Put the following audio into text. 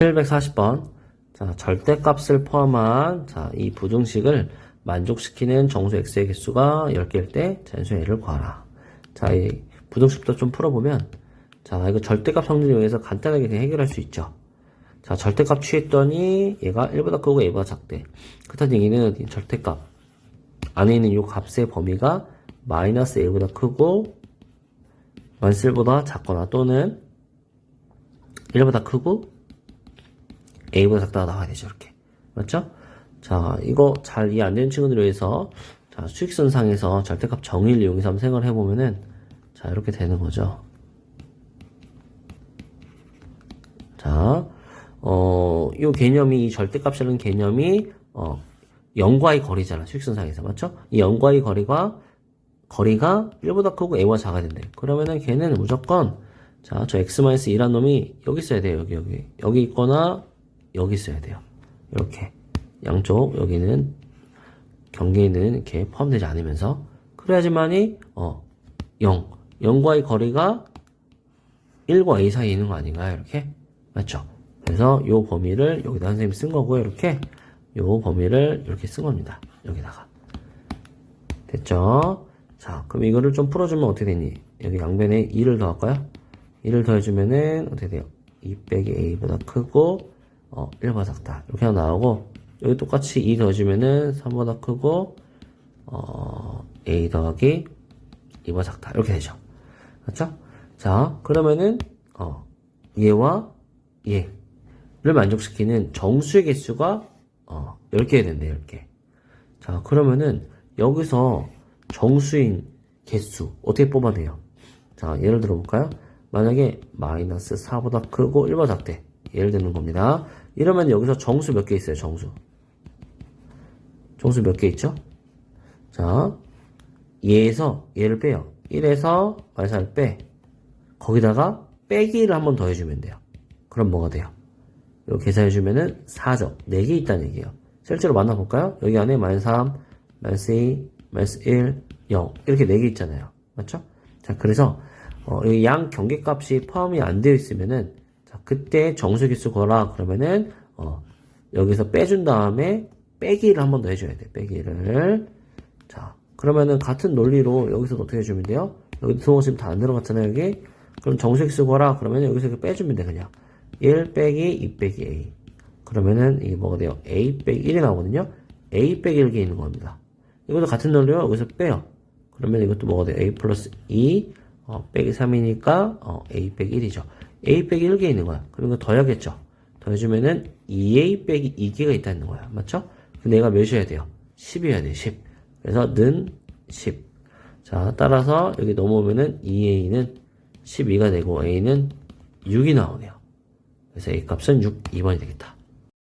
740번. 자, 절대값을 포함한 자, 이 부등식을 만족시키는 정수 x의 개수가 10개일 때 잔수 a를 구하라. 자, 이 부등식부터 좀 풀어보면 자, 이거 절대값 성질 이용해서 간단하게 해결할 수 있죠. 자, 절대값 취했더니 얘가 1보다 크고 a보다 작대. 그렇다는 얘기는 이 절대값 안에 있는 이 값의 범위가 마이너스 a보다 크고 1보다 작거나 또는 1보다 크고 a보다 작다가 나와야 되죠 이렇게 맞죠? 자 이거 잘 이해 안 되는 친구들을 위해서 자 수익선상에서 절대값 정의를 이용해서 한번 생각을 해보면은 자 이렇게 되는 거죠 자, 어, 이 개념이, 이 절대값이라는 개념이, 어, 0과의 거리잖아, 수익선상에서. 맞죠? 이 0과의 거리가, 거리가 1보다 크고 a보다 작아야 된대. 그러면은 걔는 무조건, 자, 저 x-2란 놈이 여기 있어야 돼요, 여기, 여기. 여기 있거나, 여기 있어야 돼요. 이렇게. 양쪽, 여기는, 경계에는 이렇게 포함되지 않으면서. 그래야지만이, 어, 0. 0과의 거리가 1과 a 사이에 있는 거 아닌가요? 이렇게. 맞죠? 그래서 요 범위를 여기다 선생님이 쓴 거고요. 이렇게 요 범위를 이렇게 쓴 겁니다. 여기다가. 됐죠? 자, 그럼 이거를 좀 풀어주면 어떻게 되니? 여기 양변에 2를 더할까요? 2를 더해주면은 어떻게 돼요? 2 빼기 a보다 크고 어, 1보다 작다. 이렇게 나오고 여기 똑같이 2 더해주면은 3보다 크고 어, a 더하기 2보다 작다. 이렇게 되죠. 맞죠? 자, 그러면은 어, 얘와 얘를 만족시키는 정수의 개수가 어, 10개 된대, 10개. 자, 그러면은 여기서 정수인 개수 어떻게 뽑아내요? 자, 예를 들어 볼까요? 만약에 마이너스 4보다 크고 1보다 작대. 예를 드는 겁니다. 이러면 여기서 정수 몇 개 있어요, 정수? 정수 몇 개 있죠? 자, 얘에서 얘를 빼요. 1에서 마이너스 4를 빼. 거기다가 빼기를 한 번 더 해주면 돼요. 그럼 뭐가 돼요? 이거 계산해주면은 4죠. 4개 있다는 얘기예요. 실제로 만나볼까요? 여기 안에 마이너스 3, 마이너스 2, 마이너스 1, 0 이렇게 4개 있잖아요. 맞죠? 자, 그래서 어, 양 경계값이 포함이 안 되어 있으면은 자, 그때 정수기수 거라 그러면은 어, 여기서 빼준 다음에 빼기를 한 번 더 해줘야 돼. 빼기를 자, 그러면은 같은 논리로 여기서 어떻게 해주면 돼요? 여기 수호 지금 다 안 들어갔잖아요, 여기. 그럼 정수기수 거라 그러면 여기서 이렇게 빼주면 돼, 그냥. 1 빼기 2 빼기 a. 그러면은 이게 뭐가 돼요? a 빼기 1이 나오거든요. a 빼기 1이 있는 겁니다. 이것도 같은 논리로 여기서 빼요. 그러면 이것도 뭐가 돼요? a 플러스 2 어, 빼기 3이니까 어, a 빼기 1이죠. A 빼기 1개 있는 거야. 이거 더해야겠죠. 더해주면은 2a 빼기 2개가 있다는 거야. 맞죠? 근데 얘가 몇이어야 돼요? 10이어야 돼요. 10. 그래서 는 10. 자, 따라서 여기 넘어오면은 2a는 12가 되고 a는 6이 나오네요. 그래서 A 값은 6, 2번이 되겠다.